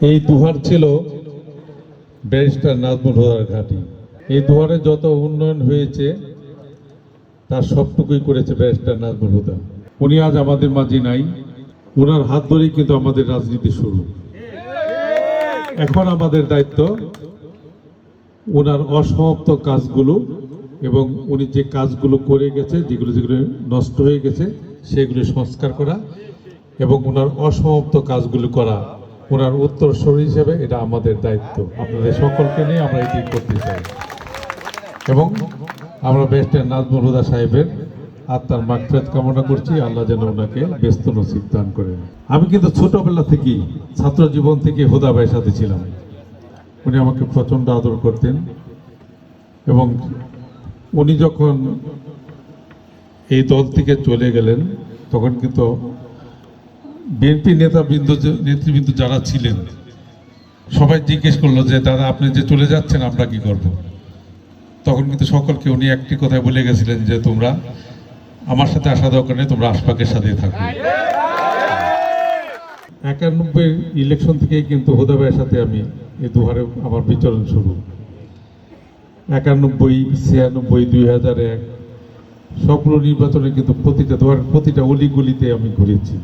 এই দুহার ছিল ব্যারিস্টার নাজমুল হুদার ঘাঁটি। এই দুহারে যত উন্নয়ন হয়েছে, তার সবটুকুই করেছে ব্যারিস্টার নাজমুল হুদা। উনি আজ আমাদের মাঝে নাই। ওনার হাত ধরেই কিন্তু আমাদের রাজনীতি শুরু। এখন আমাদের দায়িত্ব ওনার অসমাপ্ত কাজগুলো এবং উনি যে কাজগুলো করে গেছে, যেগুলো যেগুলো নষ্ট হয়ে গেছে, সেগুলো সংস্কার করা এবং ওনার অসমাপ্ত কাজগুলো করা। ওনার উত্তর উত্তরস্বরী হিসেবে এটা আমাদের দায়িত্ব। আপনাদের সকলকে নিয়ে আমরা এটি করতে চাই। এবং আমরা বেস্টের নাজমুল হুদা সাহেবের আত্মার মাকফেত কামনা করছি। আল্লাহ যেন ওনাকে ব্যস্ত নসিব দান করেন। আমি কিন্তু ছোটবেলা থেকেই ছাত্র জীবন থেকে হুদা ভাইয়ের সাথে ছিলাম। উনি আমাকে প্রচণ্ড আদর করতেন। এবং উনি যখন এই দল থেকে চলে গেলেন, তখন কিন্তু বিএনপি নেতাবৃন্দ নেতৃবৃন্দ যারা ছিলেন, সবাই জিজ্ঞেস করল যে, দাদা, আপনি যে চলে যাচ্ছেন, আমরা কি করব? তখন কিন্তু সকলকে উনি একটি কথাই বলে গেছিলেন যে, তোমরা আমার সাথে আসা দরকার নেই, তোমরা আশপাকের সাথে থাকবে একানব্বই ইলেকশন থেকেই কিন্তু হুদা ভাইয়ের সাথে আমি এই দুহারে আমার বিচরণ শুরু। একানব্বই, ছিয়ানব্বই, দুই হাজার এক, সবগুলো নির্বাচনে কিন্তু প্রতিটা দুয়ার, প্রতিটা অলিগুলিতে আমি ঘুরেছি।